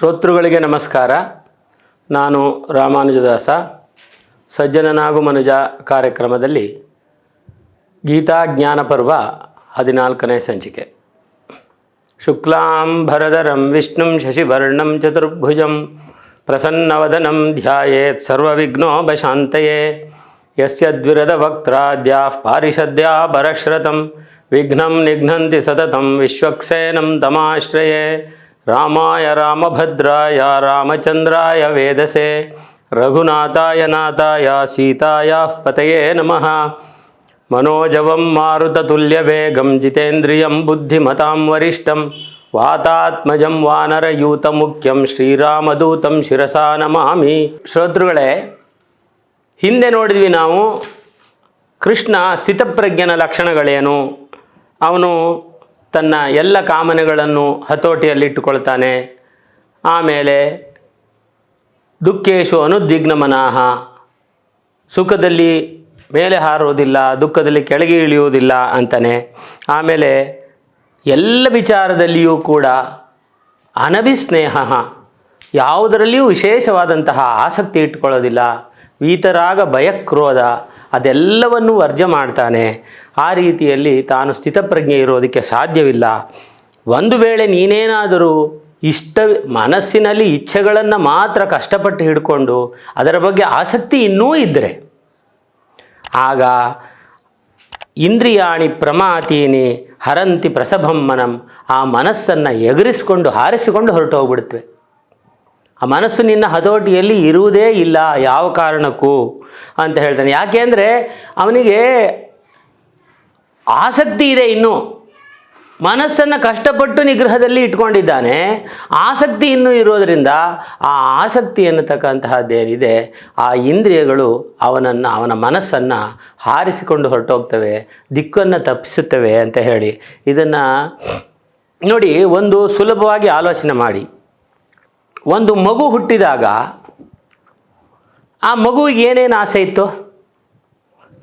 ಶ್ರೋತೃಗಳಿಗೆ ನಮಸ್ಕಾರ. ನಾನು ರಾಮಾನುಜದಾಸ. ಸಜ್ಜನನಾಗು ಮನುಜ ಕಾರ್ಯಕ್ರಮದಲ್ಲಿ ಗೀತಾ ಜ್ಞಾನ ಪರ್ವ ಹದಿನಾಲ್ಕನೇ ಸಂಚಿಕೆ. ಶುಕ್ಲಾಂ ಭರದರಂ ವಿಷ್ಣುಂ ಶಶಿವರ್ಣಂ ಚತುರ್ಭುಜಂ ಪ್ರಸನ್ನವದನಂ ಧ್ಯಾಯೇತ್ ಸರ್ವವಿಘ್ನೋಪಶಾಂತಯೇ. ಯಸ್ಯ ದ್ವಿರದ ವಕ್ತ್ರಾದ್ಯಾಃ ಪಾರಿಷದ್ಯಾ ಪರಶ್ರತಂ ವಿಘ್ನಂ ನಿಘ್ನಂತಿ ಸತತಂ ವಿಶ್ವಕ್ಸೇನಂ ತಮಾಶ್ರಯೇ. ರಾಮಾಯ ರಾಮಭದ್ರಾಯ ರಾಮಚಂದ್ರಾಯ ವೇದಸೆ. ರಘುನಾಥಾಯ ನಾಥಾಯ ಸೀತಾಯ ಪತಯೇ ನಮಃ. ಮನೋಜವಂ ಮಾರುತತುಲ್ಯವೇಗಂ ಜಿತೇಂದ್ರಿಯಂ ಬುದ್ಧಿಮತಾಂ ವರಿಷ್ಠಂ. ವಾತಾತ್ಮಜಂ ವಾನರಯೂತ ಮುಖ್ಯಂ ಶ್ರೀರಾಮದೂತಂ ಶಿರಸಾ ನಮಾಮಿ. ಶ್ರೋತೃಗಳೇ, ಹಿಂದೆ ನೋಡಿದ್ವಿ ನಾವು ಕೃಷ್ಣ ಸ್ಥಿತಪ್ರಜ್ಞನ ಲಕ್ಷಣಗಳೇನು? ಅವನು ತನ್ನ ಎಲ್ಲ ಕಾಮನೆಗಳನ್ನು ಹತೋಟಿಯಲ್ಲಿಟ್ಟುಕೊಳ್ತಾನೆ ಆಮೇಲೆ ದುಃಖೇಶು ಅನುದ್ವಿಗ್ನಮನಾಹ ಸುಖದಲ್ಲಿ ಮೇಲೆ ಹಾರುವುದಿಲ್ಲ ದುಃಖದಲ್ಲಿ ಕೆಳಗೆ ಇಳಿಯುವುದಿಲ್ಲ ಅಂತಾನೆ. ಆಮೇಲೆ ಎಲ್ಲ ವಿಚಾರದಲ್ಲಿಯೂ ಕೂಡ ಅನಭಿಸ್ನೇಹ, ಯಾವುದರಲ್ಲಿಯೂ ವಿಶೇಷವಾದಂತಹ ಆಸಕ್ತಿ ಇಟ್ಕೊಳ್ಳೋದಿಲ್ಲ ವೀತರಾಗ ಭಯಕ್ರೋಧ, ಅದೆಲ್ಲವನ್ನು ವರ್ಜ ಮಾಡ್ತಾನೆ. ಆ ರೀತಿಯಲ್ಲಿ ತಾನು ಸ್ಥಿತಪ್ರಜ್ಞೆ ಇರೋದಕ್ಕೆ ಸಾಧ್ಯವಿಲ್ಲ. ಒಂದು ವೇಳೆ ನೀನೇನಾದರೂ ಇಷ್ಟ ಮನಸ್ಸಿನಲ್ಲಿ ಇಚ್ಛೆಗಳನ್ನು ಮಾತ್ರ ಕಷ್ಟಪಟ್ಟು ಹಿಡ್ಕೊಂಡು ಅದರ ಬಗ್ಗೆ ಆಸಕ್ತಿ ಇನ್ನೂ ಇದ್ದರೆ ಆಗ ಇಂದ್ರಿಯಾಣಿ ಪ್ರಮಾತೀನಿ ಹರಂತಿ ಪ್ರಸಭಂ ಮನಂ ಆ ಮನಸ್ಸನ್ನು ಎಗರಿಸಿಕೊಂಡು ಹಾರಿಸಿಕೊಂಡು ಹೊರಟು ಹೋಗ್ಬಿಡ್ತವೆ ಆ ಮನಸ್ಸು ನಿನ್ನ ಹತೋಟಿಯಲ್ಲಿ ಇರುವುದೇ ಇಲ್ಲ, ಯಾವ ಕಾರಣಕ್ಕೂ ಅಂತ ಹೇಳ್ತಾನೆ. ಯಾಕೆಂದರೆ ಅವನಿಗೆ ಆಸಕ್ತಿ ಇದೆ ಇನ್ನೂ. ಮನಸ್ಸನ್ನು ಕಷ್ಟಪಟ್ಟು ನಿಗ್ರಹದಲ್ಲಿ ಇಟ್ಕೊಂಡಿದ್ದಾನೆ. ಆಸಕ್ತಿ ಇನ್ನೂ ಇರೋದರಿಂದ ಆ ಆಸಕ್ತಿ ಎನ್ನತಕ್ಕಂತಹದ್ದೇನಿದೆ ಆ ಇಂದ್ರಿಯಗಳು ಅವನನ್ನು, ಅವನ ಮನಸ್ಸನ್ನು ಹಾರಿಸಿಕೊಂಡು ಹೊರಟೋಗ್ತವೆ, ದಿಕ್ಕನ್ನು ತಪ್ಪಿಸುತ್ತವೆ ಅಂತ ಹೇಳಿ. ಇದನ್ನು ನೋಡಿ ಒಂದು ಸುಲಭವಾಗಿ ಆಲೋಚನೆ ಮಾಡಿ. ಒಂದು ಮಗು ಹುಟ್ಟಿದಾಗ ಆ ಮಗುವಿಗೆ ಏನೇನು ಆಸೆ ಇತ್ತು?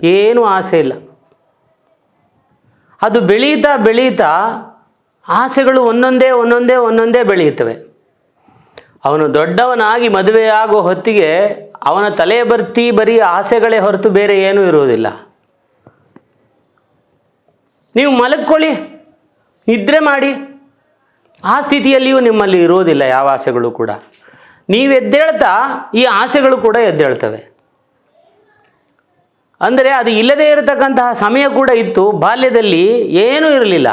ಏನೂ ಆಸೆ ಇಲ್ಲ. ಅದು ಬೆಳೀತಾ ಬೆಳೀತಾ ಆಸೆಗಳು ಒಂದೊಂದೇ ಒಂದೊಂದೇ ಒಂದೊಂದೇ ಬೆಳೆಯುತ್ತವೆ. ಅವನು ದೊಡ್ಡವನಾಗಿ ಮದುವೆಯಾಗೋ ಹೊತ್ತಿಗೆ ಅವನ ತಲೆ ಬರ್ತಿ ಬರೀ ಆಸೆಗಳೇ ಹೊರತು ಬೇರೆ ಏನೂ ಇರುವುದಿಲ್ಲ. ನೀವು ಮಲಕ್ಕೊಳ್ಳಿ ನಿದ್ರೆ ಮಾಡಿ. ಆ ಸ್ಥಿತಿಯಲ್ಲಿಯೂ ನಿಮ್ಮಲ್ಲಿ ಇರೋದಿಲ್ಲ ಯಾವ ಆಸೆಗಳು ಕೂಡ. ನೀವು ಎದ್ದೇಳ್ತಾ ಈ ಆಸೆಗಳು ಕೂಡ ಎದ್ದೇಳ್ತವೆ. ಅಂದರೆ ಅದು ಇಲ್ಲದೇ ಇರತಕ್ಕಂತಹ ಸಮಯ ಕೂಡ ಇತ್ತು, ಬಾಲ್ಯದಲ್ಲಿ ಏನೂ ಇರಲಿಲ್ಲ.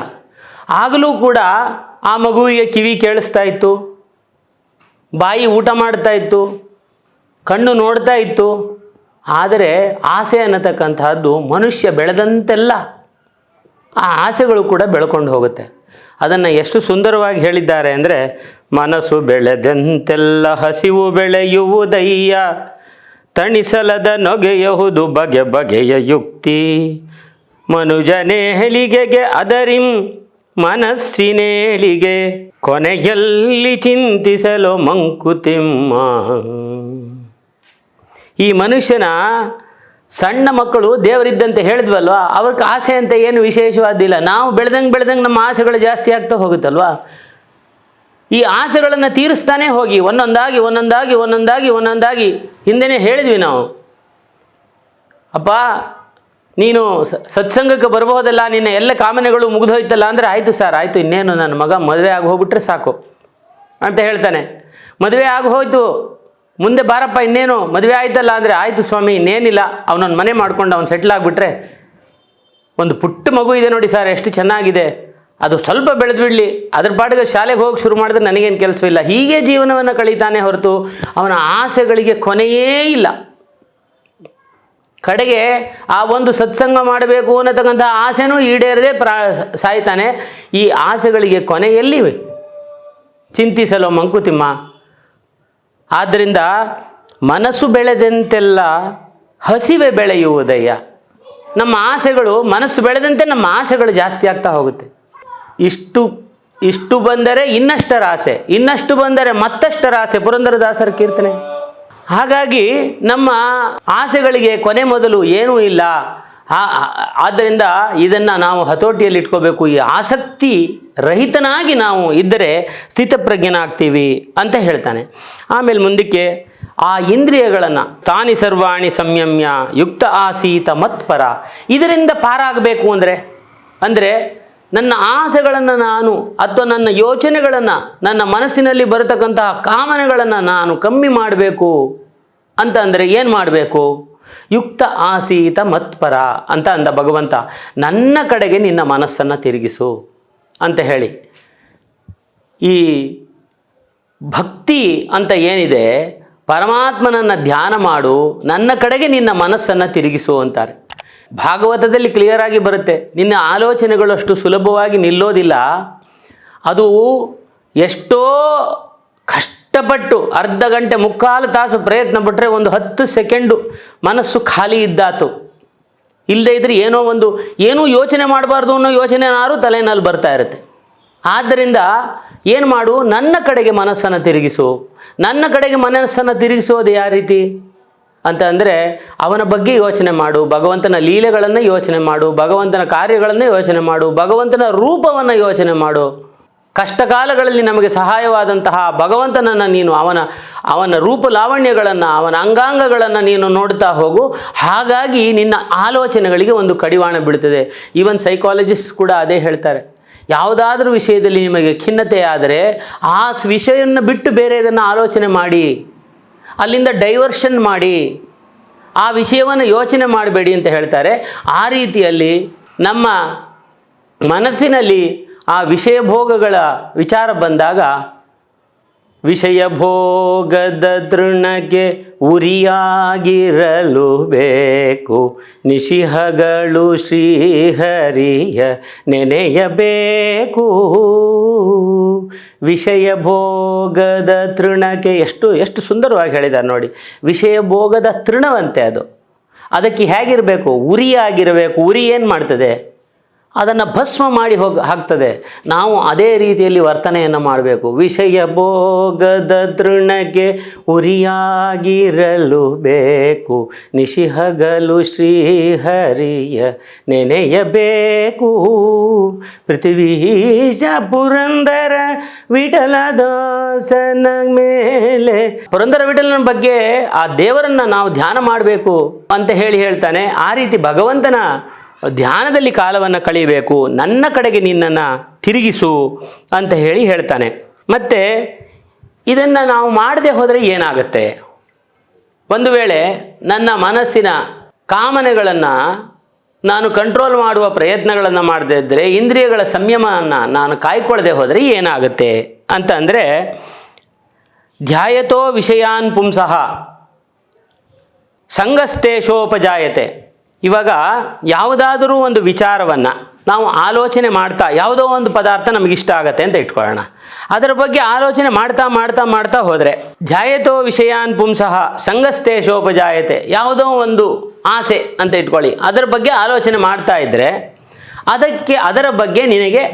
ಆಗಲೂ ಕೂಡ ಆ ಮಗುವಿಗೆ ಕಿವಿ ಕೇಳಿಸ್ತಾ ಇತ್ತು, ಬಾಯಿ ಊಟ ಮಾಡ್ತಾ ಇತ್ತು, ಕಣ್ಣು ನೋಡ್ತಾ ಇತ್ತು. ಆದರೆ ಆಸೆ ಅನ್ನತಕ್ಕಂತಹದ್ದು ಮನುಷ್ಯ ಬೆಳೆದಂತೆಲ್ಲ ಆ ಆಸೆಗಳು ಕೂಡ ಬೆಳ್ಕೊಂಡು ಹೋಗುತ್ತೆ. ಅದನ್ನು ಎಷ್ಟು ಸುಂದರವಾಗಿ ಹೇಳಿದ್ದಾರೆ ಅಂದರೆ, ಮನಸ್ಸು ಬೆಳೆದಂತೆಲ್ಲ ಹಸಿವು ಬೆಳೆಯುವುದಯ್ಯ. ತಣಿಸಲದ ನೊಗೆಯಹುದು ಬಗೆ ಬಗೆಯ ಯುಕ್ತಿ. ಮನುಜನೇ ಹೇಳಿಗೆಗೆ ಅದರಿಂ ಮನಸ್ಸಿನೇಳಿಗೆ ಕೊನೆಯಲ್ಲಿ ಚಿಂತಿಸಲು ಮಂಕುತಿಮ್ಮ. ಈ ಮನುಷ್ಯನ ಸಣ್ಣ ಮಕ್ಕಳು ದೇವರಿದ್ದಂತೆ ಹೇಳಿದ್ವಲ್ವಾ? ಅವ್ರಿಗೆ ಆಸೆ ಅಂತ ಏನು ವಿಶೇಷವಾದಿಲ್ಲ. ನಾವು ಬೆಳೆದಂಗೆ ಬೆಳೆದಂಗೆ ನಮ್ಮ ಆಸೆಗಳು ಜಾಸ್ತಿ ಆಗ್ತಾ ಹೋಗುತ್ತಲ್ವಾ? ಈ ಆಸೆಗಳನ್ನು ತೀರಿಸ್ತಾನೆ ಹೋಗಿ, ಒಂದೊಂದಾಗಿ ಒಂದೊಂದಾಗಿ ಒಂದೊಂದಾಗಿ ಒಂದೊಂದಾಗಿ. ಹಿಂದೆನೇ ಹೇಳಿದ್ವಿ ನಾವು. ಅಪ್ಪ, ನೀನು ಸತ್ಸಂಗಕ್ಕೆ ಬರಬಹುದಲ್ಲ ನಿನ್ನ ಎಲ್ಲ ಕಾಮನೆಗಳು ಮುಗಿದೋಯ್ತಲ್ಲ ಅಂದರೆ ಆಯಿತು ಸರ್, ಆಯಿತು, ಇನ್ನೇನು ನನ್ನ ಮಗ ಮದುವೆ ಆಗಿ ಹೋಗ್ಬಿಟ್ರೆ ಸಾಕು ಅಂತ ಹೇಳ್ತಾನೆ. ಮದುವೆ ಆಗಿ ಹೋಯ್ತು. ಮುಂದೆ ಬಾರಪ್ಪ, ಇನ್ನೇನು? ಮದುವೆ ಆಯ್ತಲ್ಲ ಅಂದರೆ ಆಯಿತು ಸ್ವಾಮಿ, ಇನ್ನೇನಿಲ್ಲ. ಅವನೊಂದು ಮನೆ ಮಾಡ್ಕೊಂಡು ಅವನು ಸೆಟ್ಲ್ ಆಗಿಬಿಟ್ರೆ ಒಂದು ಪುಟ್ಟ ಮಗು ಇದೆ ನೋಡಿ ಸರ್, ಎಷ್ಟು ಚೆನ್ನಾಗಿದೆ. ಅದು ಸ್ವಲ್ಪ ಬೆಳೆದು ಬಿಡಲಿ. ಅದ್ರ ಪಾಡಿಗೆ ಶಾಲೆಗೆ ಹೋಗಿ ಶುರು ಮಾಡಿದ್ರೆ ನನಗೇನು ಕೆಲಸವಿಲ್ಲ ಹೀಗೆ ಜೀವನವನ್ನು ಕಳೀತಾನೆ ಹೊರತು ಅವನ ಆಸೆಗಳಿಗೆ ಕೊನೆಯೇ ಇಲ್ಲ. ಕಡೆಗೆ ಆ ಒಂದು ಸತ್ಸಂಗ ಮಾಡಬೇಕು ಅನ್ನತಕ್ಕಂಥ ಆಸೆನೂ ಈಡೇರದೆ ಪ್ರಾ, ಸಾಯ್ತಾನೆ. ಈ ಆಸೆಗಳಿಗೆ ಕೊನೆಯಲ್ಲಿ ಚಿಂತಿಸಲು ಮಂಕುತಿಮ್ಮ ಆದ್ದರಿಂದ ಮನಸ್ಸು ಬೆಳೆದಂತೆಲ್ಲ ಹಸಿವೆ ಬೆಳೆಯುವುದಯ್ಯ. ನಮ್ಮ ಆಸೆಗಳು, ಮನಸ್ಸು ಬೆಳೆದಂತೆ ನಮ್ಮ ಆಸೆಗಳು ಜಾಸ್ತಿ ಆಗ್ತಾ ಹೋಗುತ್ತೆ. ಇಷ್ಟು ಇಷ್ಟು ಬಂದರೆ ಇನ್ನಷ್ಟರ ಆಸೆ, ಇನ್ನಷ್ಟು ಬಂದರೆ ಮತ್ತಷ್ಟರ ಆಸೆ, ಪುರಂದರದಾಸರ ಕೀರ್ತನೆ. ಹಾಗಾಗಿ ನಮ್ಮ ಆಸೆಗಳಿಗೆ ಕೊನೆ ಮೊದಲು ಏನೂ ಇಲ್ಲ. ಆದ್ದರಿಂದ ಇದನ್ನು ನಾವು ಹತೋಟಿಯಲ್ಲಿ ಇಟ್ಕೋಬೇಕು. ಈ ಆಸಕ್ತಿ ರಹಿತನಾಗಿ ನಾವು ಇದ್ದರೆ ಸ್ಥಿತಪ್ರಜ್ಞನಾಗ್ತೀವಿ ಅಂತ ಹೇಳ್ತಾನೆ. ಆಮೇಲೆ ಮುಂದಕ್ಕೆ ಆ ಇಂದ್ರಿಯಗಳನ್ನು ತಾನಿ ಸರ್ವಾಣಿ ಸಂಯಮ್ಯ ಯುಕ್ತ ಆಸೀತ ಮತ್ಪರ ಇದರಿಂದ ಪಾರಾಗಬೇಕು ಅಂದರೆ? ಅಂದರೆ ನನ್ನ ಆಸೆಗಳನ್ನು ನಾನು ಅಥವಾ ನನ್ನ ಯೋಚನೆಗಳನ್ನು ನನ್ನ ಮನಸ್ಸಿನಲ್ಲಿ ಬರತಕ್ಕಂತಹ ಕಾಮನೆಗಳನ್ನು ನಾನು ಕಮ್ಮಿ ಮಾಡಬೇಕು ಅಂತ ಅಂದರೆ ಏನು ಮಾಡಬೇಕು? ಯುಕ್ತ ಆಸೀತ ಮತ್ಪರ ಅಂತ ಅಂದ ಭಗವಂತ, ನನ್ನ ಕಡೆಗೆ ನಿನ್ನ ಮನಸ್ಸನ್ನು ತಿರುಗಿಸು ಅಂತ ಹೇಳಿ. ಈ ಭಕ್ತಿ ಅಂತ ಏನಿದೆ, ಪರಮಾತ್ಮನನ್ನು ಧ್ಯಾನ ಮಾಡು, ನನ್ನ ಕಡೆಗೆ ನಿನ್ನ ಮನಸ್ಸನ್ನು ತಿರುಗಿಸು ಅಂತಾರೆ. ಭಾಗವತದಲ್ಲಿ ಕ್ಲಿಯರ್ ಆಗಿ ಬರುತ್ತೆ, ನಿನ್ನ ಆಲೋಚನೆಗಳು ಅಷ್ಟು ಸುಲಭವಾಗಿ ನಿಲ್ಲೋದಿಲ್ಲ. ಅದು ಎಷ್ಟೋ ಕಷ್ಟಪಟ್ಟು ಅರ್ಧ ಗಂಟೆ ಮುಕ್ಕಾಲು ತಾಸು ಪ್ರಯತ್ನ ಪಟ್ಟರೆ ಒಂದು ಹತ್ತು ಸೆಕೆಂಡು ಮನಸ್ಸು ಖಾಲಿ ಇದ್ದಾತು. ಇಲ್ಲದೆ ಇದ್ರೆ ಏನೋ ಒಂದು, ಏನೂ ಯೋಚನೆ ಮಾಡಬಾರ್ದು ಅನ್ನೋ ಯೋಚನೆ ಯಾರು ತಲೆನಲ್ಲಿ ಬರ್ತಾ ಇರುತ್ತೆ. ಆದ್ದರಿಂದ ಏನು ಮಾಡು, ನನ್ನ ಕಡೆಗೆ ಮನಸ್ಸನ್ನು ತಿರುಗಿಸು. ನನ್ನ ಕಡೆಗೆ ಮನಸ್ಸನ್ನು ತಿರುಗಿಸೋದು ಯಾವ ರೀತಿ? ಅಂತ ಅಂದರೆ ಅವನ ಬಗ್ಗೆ ಯೋಚನೆ ಮಾಡು, ಭಗವಂತನ ಲೀಲೆಗಳನ್ನು ಯೋಚನೆ ಮಾಡು, ಭಗವಂತನ ಕಾರ್ಯಗಳನ್ನು ಯೋಚನೆ ಮಾಡು, ಭಗವಂತನ ರೂಪವನ್ನು ಯೋಚನೆ ಮಾಡು. ಕಷ್ಟಕಾಲಗಳಲ್ಲಿ ನಮಗೆ ಸಹಾಯವಾದಂತಹ ಭಗವಂತನನ್ನು ನೀನು ಅವನ ಅವನ ರೂಪ ಲಾವಣ್ಯಗಳನ್ನು, ಅವನ ಅಂಗಾಂಗಗಳನ್ನು ನೀನು ನೋಡ್ತಾ ಹೋಗು. ಹಾಗಾಗಿ ನಿನ್ನ ಆಲೋಚನೆಗಳಿಗೆ ಒಂದು ಕಡಿವಾಣ ಬೀಳ್ತದೆ. ಈವನ್ ಸೈಕಾಲಜಿಸ್ಟ್ ಕೂಡ ಅದೇ ಹೇಳ್ತಾರೆ. ಯಾವುದಾದ್ರೂ ವಿಷಯದಲ್ಲಿ ನಿಮಗೆ ಖಿನ್ನತೆ ಆದರೆ ಆ ವಿಷಯವನ್ನು ಬಿಟ್ಟು ಬೇರೆ ಇದನ್ನು ಆಲೋಚನೆ ಮಾಡಿ. ಅಲ್ಲಿಂದ ಡೈವರ್ಷನ್ ಮಾಡಿ. ಆ ವಿಷಯವನ್ನು ಯೋಚನೆ ಮಾಡಬೇಡಿ ಅಂತ ಹೇಳ್ತಾರೆ. ಆ ರೀತಿಯಲ್ಲಿ ನಮ್ಮ ಮನಸ್ಸಿನಲ್ಲಿ ಆ ವಿಷಯ ಭೋಗಗಳ ವಿಚಾರ ಬಂದಾಗ, ವಿಷಯ ಭೋಗದ ತೃಣಗೆ ಉರಿಯಾಗಿರಲು ಬೇಕು. ನಿಶಿಹಗಳು ಶ್ರೀಹರಿಯ ನೆನೆಯಬೇಕು. ವಿಷಯ ಭೋಗದ ತೃಣಕ್ಕೆ ಎಷ್ಟು ಎಷ್ಟು ಸುಂದರವಾಗಿ ಹೇಳಿದ್ದಾರೆ ನೋಡಿ. ವಿಷಯ ಭೋಗದ ತೃಣವಂತೆ ಅದು. ಅದಕ್ಕೆ ಹೇಗಿರಬೇಕು? ಉರಿಯಾಗಿರಬೇಕು. ಉರಿ ಏನು ಮಾಡ್ತದೆ? ಅದನ್ನು ಭಸ್ಮ ಮಾಡಿ ಹೋಗಿ ಹಾಕ್ತದೆ. ನಾವು ಅದೇ ರೀತಿಯಲ್ಲಿ ವರ್ತನೆಯನ್ನು ಮಾಡಬೇಕು. ವಿಷಯ ಭೋಗದ ದೃಣಗೆ ಉರಿಯಾಗಿರಲು ಬೇಕು. ನಿಶಿಹಗಲು ಶ್ರೀಹರಿಯ ನೆನೆಯಬೇಕು. ಪೃಥ್ವೀಶ ಪುರಂದರ ವಿಠಲದಾಸನ ಮೇಲೆ. ಪುರಂದರ ವಿಠಲನ ಬಗ್ಗೆ ಆ ದೇವರನ್ನು ನಾವು ಧ್ಯಾನ ಮಾಡಬೇಕು ಅಂತ ಹೇಳಿ ಹೇಳ್ತಾನೆ. ಆ ರೀತಿ ಭಗವಂತನ ಧ್ಯಾನದಲ್ಲಿ ಕಾಲವನ್ನು ಕಳೆಯಬೇಕು, ನನ್ನ ಕಡೆಗೆ ನಿನ್ನನ್ನು ತಿರುಗಿಸು ಅಂತ ಹೇಳಿ ಹೇಳ್ತಾನೆ. ಮತ್ತು ಇದನ್ನು ನಾವು ಮಾಡದೆ ಹೋದರೆ ಏನಾಗುತ್ತೆ? ಒಂದು ವೇಳೆ ನನ್ನ ಮನಸ್ಸಿನ ಕಾಮನೆಗಳನ್ನು ನಾನು ಕಂಟ್ರೋಲ್ ಮಾಡುವ ಪ್ರಯತ್ನಗಳನ್ನು ಮಾಡದೇ ಇದ್ದರೆ ಇಂದ್ರಿಯಗಳ ಸಂಯಮವನ್ನು ನಾನು ಕಾಯ್ಕೊಳ್ಳದೆ ಹೋದರೆ ಏನಾಗುತ್ತೆ ಅಂತ ಅಂದರೆ, ಧ್ಯಾಯತೋ ವಿಷಯಾನ್ ಪುಂಸಃ ಸಂಗಸ್ತೇಶೋಪಜಾಯತೆ ಇವಾಗ ಯಾವುದಾದರೂ ಒಂದು ವಿಚಾರವನ್ನು ನಾವು ಆಲೋಚನೆ ಮಾಡ್ತಾ, ಯಾವುದೋ ಒಂದು ಪದಾರ್ಥ ನಮಗಿಷ್ಟ ಆಗತ್ತೆ ಅಂತ ಇಟ್ಕೊಳ್ಳೋಣ. ಅದರ ಬಗ್ಗೆ ಆಲೋಚನೆ ಮಾಡ್ತಾ ಮಾಡ್ತಾ ಮಾಡ್ತಾ ಹೋದರೆ ಜಾಯತೋ ವಿಷಯಾನ್ ಪುಂಸಃ ಸಂಗಸ್ತೇಶೋಪಜಾಯತೆ ಯಾವುದೋ ಒಂದು ಆಸೆ ಅಂತ ಇಟ್ಕೊಳ್ಳಿ. ಅದರ ಬಗ್ಗೆ ಆಲೋಚನೆ ಮಾಡ್ತಾ ಇದ್ದರೆ ಅದಕ್ಕೆ, ಅದರ ಬಗ್ಗೆ ನಿನಗೆ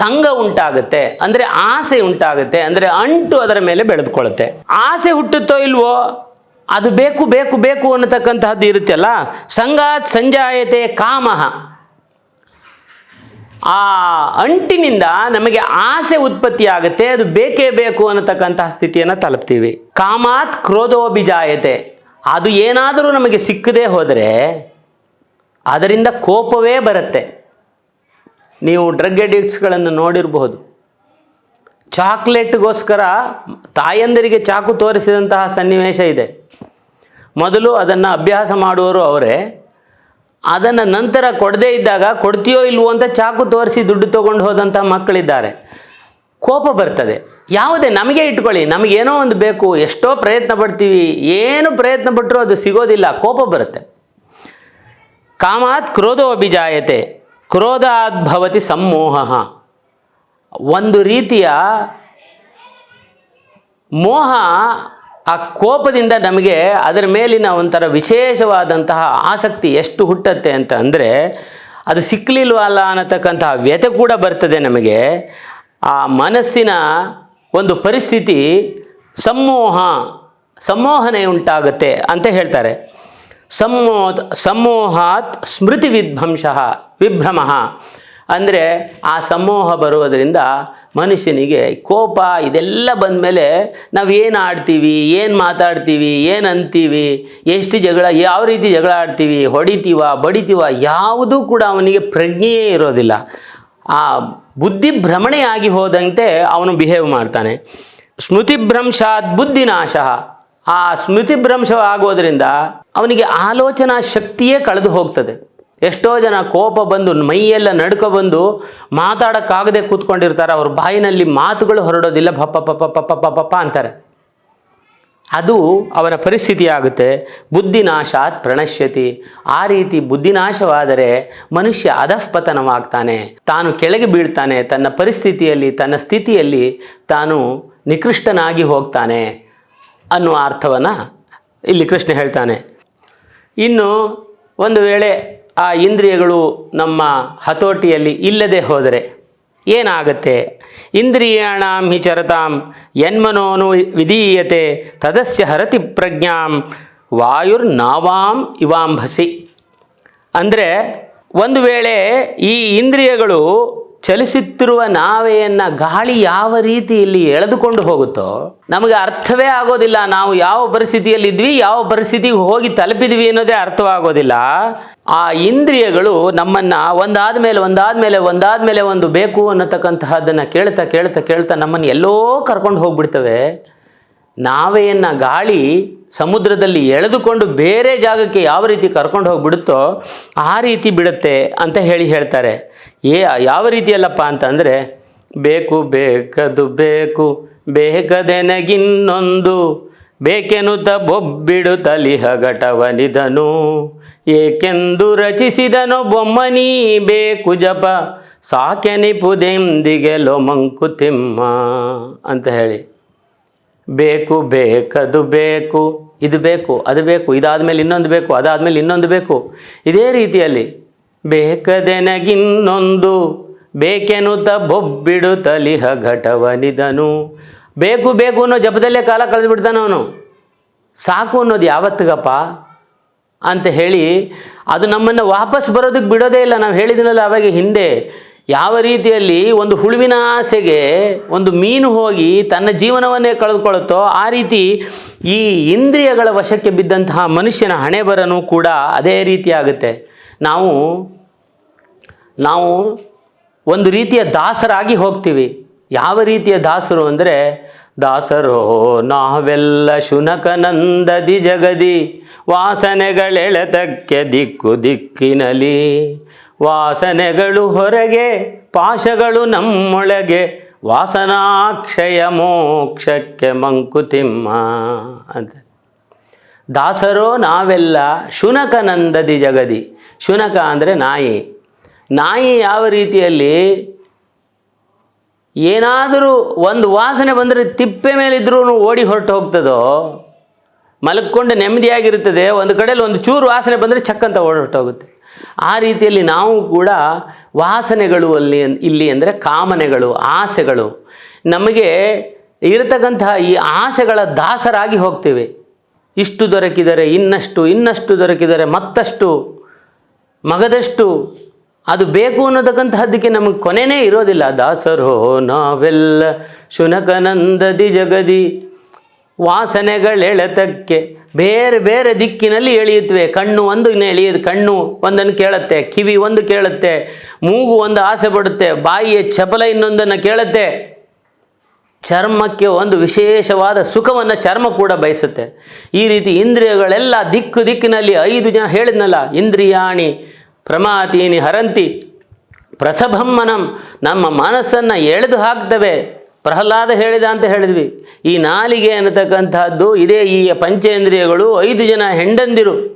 ಸಂಘ ಉಂಟಾಗುತ್ತೆ. ಅಂದರೆ ಆಸೆ ಉಂಟಾಗುತ್ತೆ. ಅಂದರೆ ಅಂಟು ಅದರ ಮೇಲೆ ಬೆಳೆದುಕೊಳ್ಳುತ್ತೆ. ಆಸೆ ಹುಟ್ಟುತ್ತೋ ಇಲ್ವೋ ಅದು ಬೇಕು ಬೇಕು ಬೇಕು ಅನ್ನತಕ್ಕಂತಹದ್ದು ಇರುತ್ತಲ್ಲ. ಸಂಗಾತ್ ಸಂಜಾಯತೆ ಕಾಮಹ ಆ ಅಂಟಿನಿಂದ ನಮಗೆ ಆಸೆ ಉತ್ಪತ್ತಿ ಆಗುತ್ತೆ, ಅದು ಬೇಕೇ ಬೇಕು ಅನ್ನತಕ್ಕಂತಹ ಸ್ಥಿತಿಯನ್ನು ತಲುಪ್ತೀವಿ. ಕಾಮಾತ್ ಕ್ರೋಧೋಭಿಜಾಯತೆ. ಅದು ಏನಾದರೂ ನಮಗೆ ಸಿಕ್ಕದೇ ಹೋದರೆ, ಅದರಿಂದ ಕೋಪವೇ ಬರುತ್ತೆ. ನೀವು ಡ್ರಗ್ ಎಡಿಕ್ಟ್ಸ್ಗಳನ್ನು ನೋಡಿರಬಹುದು. ಚಾಕ್ಲೇಟ್ಗೋಸ್ಕರ ತಾಯಂದಿರಿಗೆ ಚಾಕು ತೋರಿಸಿದಂತಹ ಸನ್ನಿವೇಶ ಇದೆ. ಮೊದಲು ಅದನ್ನು ಅಭ್ಯಾಸ ಮಾಡುವವರು ಅವರೇ. ಅದನ್ನು ನಂತರ ಕೊಡದೇ ಇದ್ದಾಗ ಕೊಡ್ತೀಯೋ ಇಲ್ವೋ ಅಂತ ಚಾಕು ತೋರಿಸಿ ದುಡ್ಡು ತೊಗೊಂಡು ಹೋದಂಥ ಮಕ್ಕಳಿದ್ದಾರೆ. ಕೋಪ ಬರ್ತದೆ. ಯಾವುದೇ ನಮಗೆ ಇಟ್ಕೊಳ್ಳಿ ನಮಗೇನೋ ಒಂದು ಬೇಕು, ಎಷ್ಟೋ ಪ್ರಯತ್ನ ಪಡ್ತೀವಿ, ಏನು ಪ್ರಯತ್ನ ಪಟ್ಟರೂ ಅದು ಸಿಗೋದಿಲ್ಲ, ಕೋಪ ಬರುತ್ತೆ. ಕಾಮಾತ್ ಕ್ರೋಧೋ ಅಭಿಜಾಯತೆ ಕ್ರೋಧಾತ್ ಭವತಿ ಸಮ್ಮೋಹ. ಒಂದು ರೀತಿಯ ಮೋಹ ಆ ಕೋಪದಿಂದ ನಮಗೆ ಅದರ ಮೇಲಿನ ಒಂಥರ ವಿಶೇಷವಾದಂತಹ ಆಸಕ್ತಿ ಎಷ್ಟು ಹುಟ್ಟತ್ತೆ ಅಂತ ಅಂದರೆ ಅದು ಸಿಕ್ಕಲಿಲ್ವಲ್ಲ ಅನ್ನತಕ್ಕಂತಹ ವ್ಯತೆ ಕೂಡ ಬರ್ತದೆ ನಮಗೆ. ಆ ಮನಸ್ಸಿನ ಒಂದು ಪರಿಸ್ಥಿತಿ ಸಮೋಹ, ಸಂಮೋಹನೆ ಉಂಟಾಗುತ್ತೆ ಅಂತ ಹೇಳ್ತಾರೆ. ಸಮ್ಮೋದ್ ಸಮೋಹಾತ್ ಸ್ಮೃತಿ ವಿಧ್ವಂಸ, ವಿಭ್ರಮ. ಅಂದರೆ ಆ ಸಮೂಹ ಬರುವುದರಿಂದ ಮನುಷ್ಯನಿಗೆ ಕೋಪ ಇದೆಲ್ಲ ಬಂದ ಮೇಲೆ ನಾವು ಏನು ಆಡ್ತೀವಿ, ಏನು ಮಾತಾಡ್ತೀವಿ, ಏನು ಅಂತೀವಿ, ಎಷ್ಟು ಜಗಳ, ಯಾವ ರೀತಿ ಜಗಳ ಆಡ್ತೀವಿ, ಹೊಡಿತೀವ, ಬಡಿತೀವ, ಯಾವುದೂ ಕೂಡ ಅವನಿಗೆ ಪ್ರಜ್ಞೆಯೇ ಇರೋದಿಲ್ಲ. ಆ ಬುದ್ಧಿ ಭ್ರಮಣೆ ಆಗಿ ಹೋದಂತೆ ಅವನು ಬಿಹೇವ್ ಮಾಡ್ತಾನೆ. ಸ್ಮೃತಿಭ್ರಂಶಾತ್ ಬುದ್ಧಿನಾಶ. ಆ ಸ್ಮೃತಿಭ್ರಂಶ ಆಗೋದರಿಂದ ಅವನಿಗೆ ಆಲೋಚನಾ ಶಕ್ತಿಯೇ ಕಳೆದು ಹೋಗ್ತದೆ. ಎಷ್ಟೋ ಜನ ಕೋಪ ಬಂದು, ಮೈಯೆಲ್ಲ ನಡ್ಕೊ ಬಂದು ಮಾತಾಡೋಕ್ಕಾಗದೆ ಕೂತ್ಕೊಂಡಿರ್ತಾರೆ. ಅವ್ರ ಬಾಯಿನಲ್ಲಿ ಮಾತುಗಳು ಹೊರಡೋದಿಲ್ಲ. ಪಪ್ಪ ಪಪ್ಪ ಪಪ್ಪ ಪಪ್ಪ ಅಂತಾರೆ. ಅದು ಅವರ ಪರಿಸ್ಥಿತಿ ಆಗುತ್ತೆ. ಬುದ್ಧಿನಾಶಾತ್ ಪ್ರಣಶ್ಯತಿ. ಆ ರೀತಿ ಬುದ್ಧಿನಾಶವಾದರೆ ಮನುಷ್ಯ ಅಧಃಪತನವಾಗ್ತಾನೆ. ತಾನು ಕೆಳಗೆ ಬೀಳ್ತಾನೆ. ತನ್ನ ಪರಿಸ್ಥಿತಿಯಲ್ಲಿ, ತನ್ನ ಸ್ಥಿತಿಯಲ್ಲಿ ತಾನು ನಿಕೃಷ್ಟನಾಗಿ ಹೋಗ್ತಾನೆ ಅನ್ನುವ ಅರ್ಥವನ್ನು ಇಲ್ಲಿ ಕೃಷ್ಣ ಹೇಳ್ತಾನೆ. ಇನ್ನು ಒಂದು ವೇಳೆ ಆ ಇಂದ್ರಿಯಗಳು ನಮ್ಮ ಹತೋಟಿಯಲ್ಲಿ ಇಲ್ಲದೆ ಹೋದರೆ ಏನಾಗುತ್ತೆ? ಇಂದ್ರಿಯಾಣಾಂ ಹಿ ಚರತಾಂ, ಯನ್ಮನೋನು ವಿಧೀಯತೆ, ತದಸ್ಯ ಹರತಿ ಪ್ರಜ್ಞಾಂ ವಾಯುರ್ನಾವಾಂ ಇವಾಂಭಸಿ ಅಂದರೆ ಒಂದು ವೇಳೆ ಈ ಇಂದ್ರಿಯಗಳು ಚಲಿಸುತ್ತಿರುವ ನಾವೆಯನ್ನು ಗಾಳಿ ಯಾವ ರೀತಿಯಲ್ಲಿ ಎಳೆದುಕೊಂಡು ಹೋಗುತ್ತೋ, ನಮಗೆ ಅರ್ಥವೇ ಆಗೋದಿಲ್ಲ. ನಾವು ಯಾವ ಪರಿಸ್ಥಿತಿಯಲ್ಲಿದ್ವಿ ಯಾವ ಪರಿಸ್ಥಿತಿಗೆ ಹೋಗಿ ತಲುಪಿದ್ವಿ ಅನ್ನೋದೇ ಅರ್ಥವಾಗೋದಿಲ್ಲ. ಆ ಇಂದ್ರಿಯಗಳು ನಮ್ಮನ್ನು ಒಂದಾದ ಮೇಲೆ ಒಂದಾದ ಮೇಲೆ ಒಂದಾದ ಮೇಲೆ ಒಂದು ಬೇಕು ಅನ್ನತಕ್ಕಂತಹದ್ದನ್ನು ಕೇಳ್ತಾ ಕೇಳ್ತಾ ಕೇಳ್ತಾ ನಮ್ಮನ್ನು ಎಲ್ಲೋ ಕರ್ಕೊಂಡು ಹೋಗ್ಬಿಡ್ತವೆ. ನಾವೆಯನ್ನು ಗಾಳಿ ಸಮುದ್ರದಲ್ಲಿ ಎಳೆದುಕೊಂಡು ಬೇರೆ ಜಾಗಕ್ಕೆ ಯಾವ ರೀತಿ ಕರ್ಕೊಂಡು ಹೋಗ್ಬಿಡುತ್ತೋ ಆ ರೀತಿ ಬಿಡುತ್ತೆ ಅಂತ ಹೇಳಿ ಹೇಳ್ತಾರೆ. ಏ, ಯಾವ ರೀತಿಯಲ್ಲಪ್ಪ ಅಂತಂದರೆ, ಬೇಕು, ಬೇಕದು ಬೇಕು, ಬೇಕದೆನಗಿನ್ನೊಂದು ಬೇಕೆನುತ ಬೊಬ್ಬಿಡು ತಲಿಹ ಘಟವನಿದನು ಏಕೆಂದು ರಚಿಸಿದನು ಬೊಮ್ಮನೀ ಬೇಕು ಜಪ. ಸಾಕೆನಿಪುದೆಂದಿಗೆ ಲೊಮಂಕುತಿಮ್ಮ ಅಂತ ಹೇಳಿ. ಬೇಕು, ಬೇಕದು ಬೇಕು, ಇದು ಬೇಕು, ಅದು ಬೇಕು, ಇದಾದಮೇಲೆ ಇನ್ನೊಂದು ಬೇಕು, ಅದಾದಮೇಲೆ ಇನ್ನೊಂದು ಬೇಕು. ಇದೇ ರೀತಿಯಲ್ಲಿ ಬೇಕದೆನಗಿನ್ನೊಂದು ಬೇಕೆನುತ ಬೊಬ್ಬಿಡು ತಲಿಹ ಘಟವನಿದನು ಬೇಕು ಬೇಕು ಅನ್ನೋ ಜಪದಲ್ಲೇ ಕಾಲ ಕಳೆದು ಬಿಡ್ತಾನೆ ಅವನು. ಸಾಕು ಅನ್ನೋದು ಯಾವತ್ತಿಗಪ್ಪ? ಅಂತ ಹೇಳಿ, ಅದು ನಮ್ಮನ್ನು ವಾಪಸ್ ಬರೋದಕ್ಕೆ ಬಿಡೋದೇ ಇಲ್ಲ. ನಾವು ಹೇಳಿದ್ನಲ್ಲ ಅವಾಗ ಹಿಂದೆ, ಯಾವ ರೀತಿಯಲ್ಲಿ ಒಂದು ಹುಳುವಿನ ಆಸೆಗೆ ಒಂದು ಮೀನು ಹೋಗಿ ತನ್ನ ಜೀವನವನ್ನೇ ಕಳೆದುಕೊಳ್ಳುತ್ತೋ, ಆ ರೀತಿ ಈ ಇಂದ್ರಿಯಗಳ ವಶಕ್ಕೆ ಬಿದ್ದಂತಹ ಮನುಷ್ಯನ ಹಣೆ ಕೂಡ ಅದೇ ರೀತಿ ಆಗುತ್ತೆ. ನಾವು ನಾವು ಒಂದು ರೀತಿಯ ದಾಸರಾಗಿ ಹೋಗ್ತೀವಿ. ಯಾವ ರೀತಿಯ ದಾಸರು ಅಂದರೆ, ದಾಸರೋ, ನಾವೆಲ್ಲ ಶುನಕನಂದದಿ ಜಗದಿ ವಾಸನೆಗಳೆಳೆತಕ್ಕೆ ದಿಕ್ಕು ದಿಕ್ಕಿನಲಿ. ವಾಸನೆಗಳು ಹೊರಗೆ, ಪಾಶಗಳು ನಮ್ಮೊಳಗೆ, ವಾಸನಾಕ್ಷಯ ಮೋಕ್ಷಕ್ಕೆ ಮಂಕುತಿಮ್ಮ ಅಂತ. ದಾಸರೋ, ನಾವೆಲ್ಲ ಶುನಕನಂದದಿ ಜಗದಿ ಶುನಕ ಅಂದರೆ ನಾಯಿ. ನಾಯಿ ಯಾವ ರೀತಿಯಲ್ಲಿ ಏನಾದರೂ ಒಂದು ವಾಸನೆ ಬಂದರೆ ತಿಪ್ಪೆ ಮೇಲಿದ್ರೂ ಓಡಿ ಹೊರಟು ಹೋಗ್ತದೋ? ಮಲಕ್ಕೊಂಡು ನೆಮ್ಮದಿಯಾಗಿರುತ್ತದೆ. ಒಂದು ಕಡೆಯಲ್ಲಿ ಒಂದು ಚೂರು ವಾಸನೆ ಬಂದರೆ ಚಕ್ಕಂತ ಓಡೊಟ್ಟೋಗುತ್ತೆ ಆ ರೀತಿಯಲ್ಲಿ ನಾವು ಕೂಡ ವಾಸನೆಗಳು ಅಲ್ಲಿ ಇಲ್ಲಿ ಅಂದರೆ ಕಾಮನೆಗಳು, ಆಸೆಗಳು. ನಮಗೆ ಇರತಕ್ಕಂತಹ ಈ ಆಸೆಗಳ ದಾಸರಾಗಿ ಹೋಗ್ತೇವೆ. ಇಷ್ಟು ದೊರಕಿದರೆ ಇನ್ನಷ್ಟು ಇನ್ನಷ್ಟು ದೊರಕಿದರೆ ಮತ್ತಷ್ಟು, ಮಗದಷ್ಟು ಅದು ಬೇಕು ಅನ್ನೋದಕ್ಕಂತಹದ್ದಕ್ಕೆ ನಮಗೆ ಕೊನೆಯೇ ಇರೋದಿಲ್ಲ. ದಾಸರೋ, ನಾವೆಲ್ಲ ಶುನಕನಂದದಿ ಜಗದಿ ವಾಸನೆಗಳೆಳೆತಕ್ಕೆ ಬೇರೆ ಬೇರೆ ದಿಕ್ಕಿನಲ್ಲಿ ಎಳೆಯುತ್ತವೆ. ಕಣ್ಣು ಒಂದು ಎಳೆಯೋದು, ಕಣ್ಣು ಒಂದನ್ನು ಕೇಳುತ್ತೆ, ಕಿವಿ ಒಂದು ಕೇಳುತ್ತೆ, ಮೂಗು ಒಂದು ಆಸೆ ಪಡುತ್ತೆ, ಬಾಯಿಯ ಚಪಲ ಇನ್ನೊಂದನ್ನು ಕೇಳುತ್ತೆ. ಚರ್ಮಕ್ಕೆ ಒಂದು ವಿಶೇಷವಾದ ಸುಖವನ್ನು ಚರ್ಮ ಕೂಡ ಬಯಸುತ್ತೆ. ಈ ರೀತಿ ಇಂದ್ರಿಯಗಳೆಲ್ಲ ದಿಕ್ಕು ದಿಕ್ಕಿನಲ್ಲಿ ಐದು ಜನ ಹೇಳಿದ್ನಲ್ಲ, ಇಂದ್ರಿಯಾಣಿ ಪ್ರಮಾತೀನಿ ಹರಂತಿ ಪ್ರಸಭಮ್ಮನಂ. ನಮ್ಮ ಮನಸ್ಸನ್ನು ಎಳೆದು ಹಾಕ್ತವೆ. ಪ್ರಹ್ಲಾದ ಹೇಳಿದ ಅಂತ ಹೇಳಿದ್ವಿ. ಈ ನಾಲಿಗೆ ಅನ್ನತಕ್ಕಂಥದ್ದು ಇದೇ ಈ ಪಂಚೇಂದ್ರಿಯಗಳು ಐದು ಜನ ಹೆಂಡಂದಿರು.